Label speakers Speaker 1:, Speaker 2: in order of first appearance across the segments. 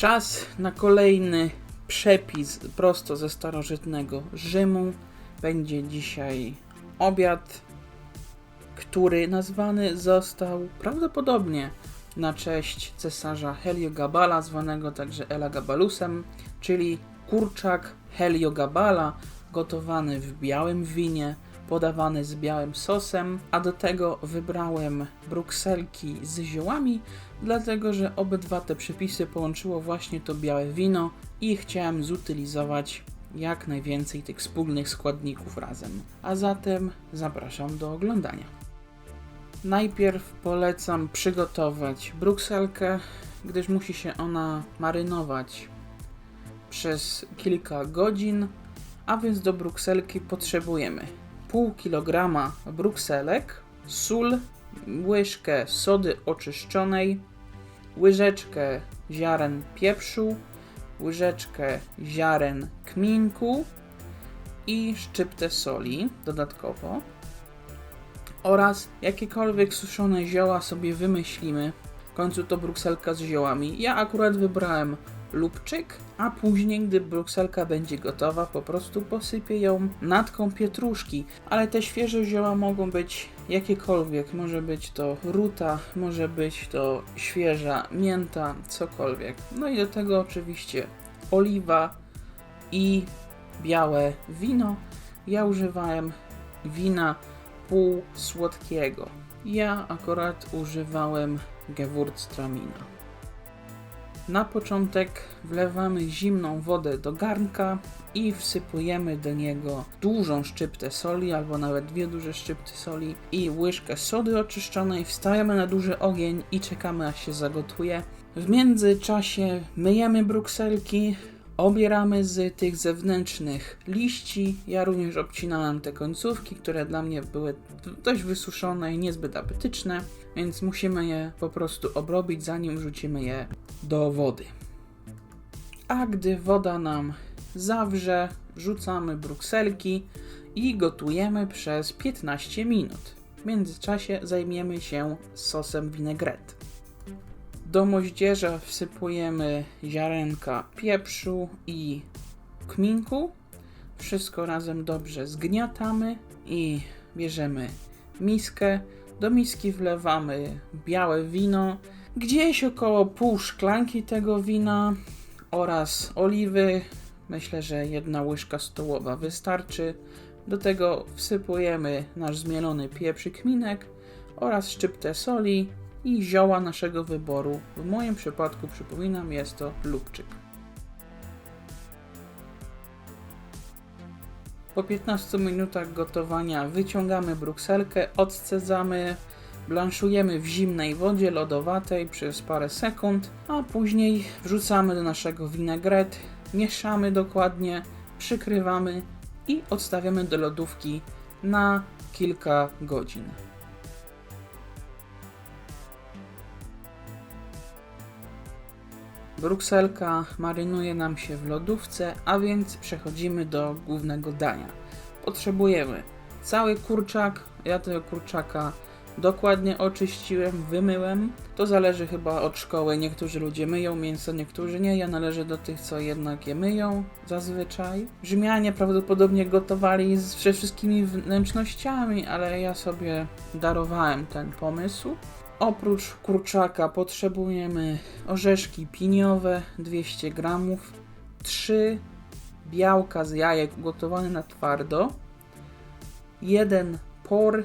Speaker 1: Czas na kolejny przepis prosto ze starożytnego Rzymu. Będzie dzisiaj obiad, który nazwany został prawdopodobnie na cześć cesarza Heliogabala, zwanego także Elagabalusem, czyli kurczak Heliogabala, gotowany w białym winie, podawany z białym sosem, a do tego wybrałem brukselki z ziołami, dlatego że obydwa te przepisy połączyło właśnie to białe wino i chciałem zutylizować jak najwięcej tych wspólnych składników razem. A zatem zapraszam do oglądania. Najpierw polecam przygotować brukselkę, gdyż musi się ona marynować przez kilka godzin, a więc do brukselki potrzebujemy pół kilograma brukselek, sól, łyżkę sody oczyszczonej, łyżeczkę ziaren pieprzu, łyżeczkę ziaren kminku i szczyptę soli dodatkowo oraz jakiekolwiek suszone zioła sobie wymyślimy. W końcu to brukselka z ziołami. Ja akurat wybrałem lubczyk, a później, gdy brukselka będzie gotowa, po prostu posypię ją natką pietruszki. Ale te świeże zioła mogą być jakiekolwiek. Może być to ruta, może być to świeża mięta, cokolwiek. No i do tego oczywiście oliwa i białe wino. Ja używałem wina pół słodkiego. Ja akurat używałem Gewurztramina. Na początek wlewamy zimną wodę do garnka i wsypujemy do niego dużą szczyptę soli, albo nawet dwie duże szczypty soli i łyżkę sody oczyszczonej. Wstajemy na duży ogień i czekamy aż się zagotuje. W międzyczasie myjemy brukselki, obieramy z tych zewnętrznych liści. Ja również obcinałem te końcówki, które dla mnie były dość wysuszone i niezbyt apetyczne, więc musimy je po prostu obrobić, zanim wrzucimy je do wody. A gdy woda nam zawrze, rzucamy brukselki i gotujemy przez 15 minut. W międzyczasie zajmiemy się sosem vinaigrette. Do moździerza wsypujemy ziarenka pieprzu i kminku. Wszystko razem dobrze zgniatamy i bierzemy miskę. Do miski wlewamy białe wino, gdzieś około pół szklanki tego wina oraz oliwy. Myślę, że jedna łyżka stołowa wystarczy. Do tego wsypujemy nasz zmielony pieprz i kminek oraz szczyptę soli i zioła naszego wyboru. W moim przypadku, przypominam, jest to lubczyk. Po 15 minutach gotowania wyciągamy brukselkę, odcedzamy, blanszujemy w zimnej wodzie lodowatej przez parę sekund, a później wrzucamy do naszego vinaigrette, mieszamy dokładnie, przykrywamy i odstawiamy do lodówki na kilka godzin. Brukselka marynuje nam się w lodówce, a więc przechodzimy do głównego dania. Potrzebujemy cały kurczak. Ja tego kurczaka dokładnie oczyściłem, wymyłem. To zależy chyba od szkoły. Niektórzy ludzie myją mięso, niektórzy nie. Ja należę do tych, co jednak je myją zazwyczaj. Rzymianie prawdopodobnie gotowali z wszystkimi wnętrznościami, ale ja sobie darowałem ten pomysł. Oprócz kurczaka potrzebujemy orzeszki piniowe 200 g, 3 białka z jajek gotowane na twardo, jeden por,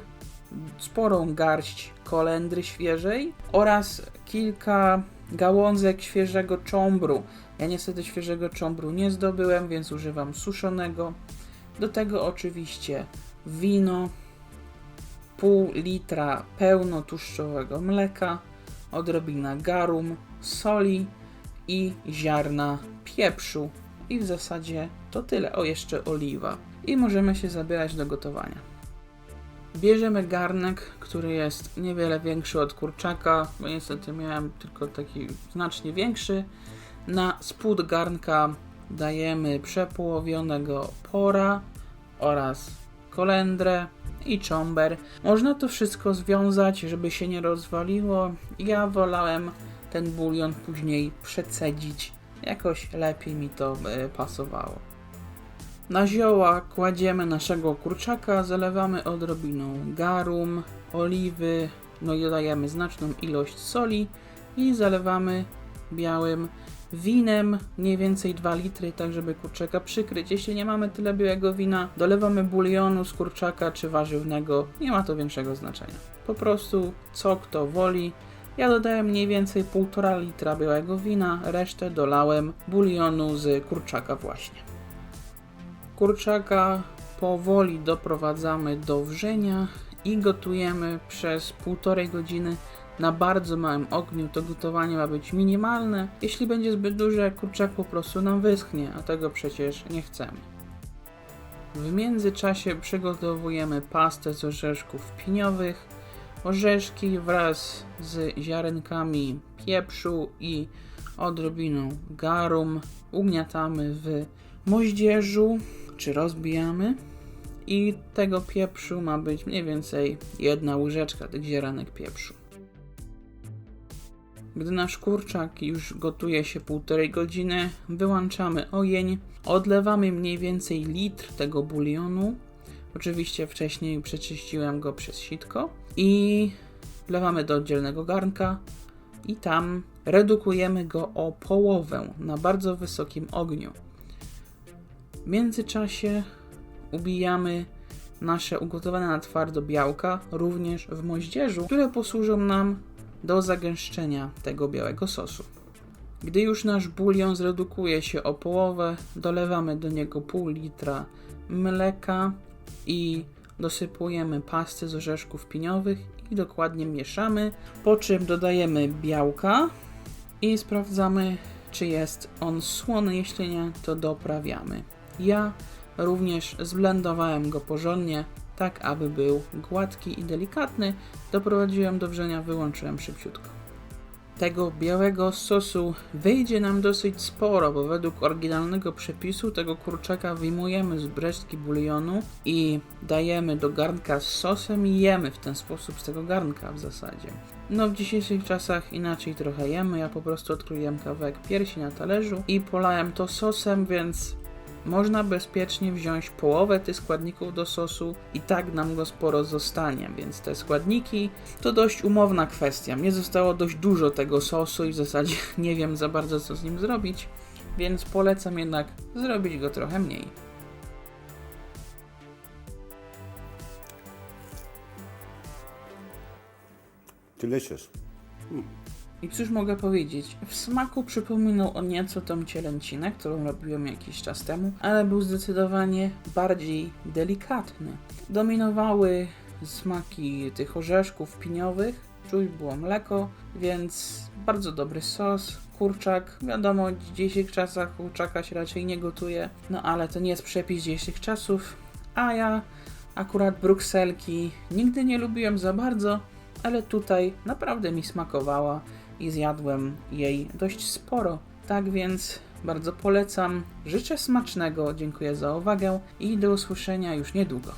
Speaker 1: sporą garść kolendry świeżej oraz kilka gałązek świeżego cząbru. Ja niestety świeżego cząbru nie zdobyłem, więc używam suszonego. Do tego oczywiście wino, pół litra pełnotłuszczowego mleka, odrobina garum, soli i ziarna pieprzu. I w zasadzie to tyle. O, jeszcze oliwa. I możemy się zabierać do gotowania. Bierzemy garnek, który jest niewiele większy od kurczaka, bo niestety miałem tylko taki znacznie większy. Na spód garnka dajemy przepołowionego pora oraz kolendrę, i czomber. Można to wszystko związać, żeby się nie rozwaliło. Ja wolałem ten bulion później przecedzić jakoś lepiej mi to e, pasowało. Na zioła kładziemy naszego kurczaka, zalewamy odrobiną garum, oliwy, no i dodajemy znaczną ilość soli i zalewamy białym winem, mniej więcej 2 litry, tak żeby kurczaka przykryć. Jeśli nie mamy tyle białego wina, dolewamy bulionu z kurczaka czy warzywnego, nie ma to większego znaczenia. Po prostu co kto woli. Ja dodałem mniej więcej 1,5 litra białego wina, resztę dolałem bulionu z kurczaka właśnie. Kurczaka powoli doprowadzamy do wrzenia i gotujemy przez półtorej godziny na bardzo małym ogniu. To gotowanie ma być minimalne. Jeśli będzie zbyt duże, kurczak po prostu nam wyschnie, a tego przecież nie chcemy. W międzyczasie przygotowujemy pastę z orzeszków piniowych. Orzeszki wraz z ziarenkami pieprzu i odrobiną garum ugniatamy w moździerzu czy rozbijamy. I tego pieprzu ma być mniej więcej jedna łyżeczka tych ziarenek pieprzu. Gdy nasz kurczak już gotuje się półtorej godziny, wyłączamy ogień, odlewamy mniej więcej litr tego bulionu. Oczywiście wcześniej przeczyściłem go przez sitko i wlewamy do oddzielnego garnka i tam redukujemy go o połowę na bardzo wysokim ogniu. W międzyczasie ubijamy nasze ugotowane na twardo białka również w moździerzu, które posłużą nam do zagęszczenia tego białego sosu. Gdy już nasz bulion zredukuje się o połowę, dolewamy do niego pół litra mleka i dosypujemy pastę z orzeszków piniowych i dokładnie mieszamy, po czym dodajemy białka i sprawdzamy, czy jest on słony. Jeśli nie, to doprawiamy. Ja również zblendowałem go porządnie, tak aby był gładki i delikatny. Doprowadziłem do wrzenia, wyłączyłem szybciutko. Tego białego sosu wyjdzie nam dosyć sporo, bo według oryginalnego przepisu tego kurczaka wyjmujemy z brzeszki bulionu i dajemy do garnka z sosem i jemy w ten sposób z tego garnka w zasadzie. No w dzisiejszych czasach inaczej trochę jemy, ja po prostu odkryłem kawałek piersi na talerzu i polałem to sosem, więc można bezpiecznie wziąć połowę tych składników do sosu i tak nam go sporo zostanie, więc te składniki to dość umowna kwestia. Mnie zostało dość dużo tego sosu i w zasadzie nie wiem za bardzo co z nim zrobić, więc polecam jednak zrobić go trochę mniej.
Speaker 2: Delicious.
Speaker 1: I cóż mogę powiedzieć? W smaku przypominał on nieco tą cielęcinę, którą robiłem jakiś czas temu, ale był zdecydowanie bardziej delikatny. Dominowały smaki tych orzeszków piniowych, czuć było mleko, więc bardzo dobry sos. Kurczak, wiadomo, w dzisiejszych czasach kurczaka się raczej nie gotuje, no ale to nie jest przepis dzisiejszych czasów, a ja akurat brukselki nigdy nie lubiłem za bardzo, ale tutaj naprawdę mi smakowała i zjadłem jej dość sporo. Tak więc bardzo polecam. Życzę smacznego, dziękuję za uwagę i do usłyszenia już niedługo.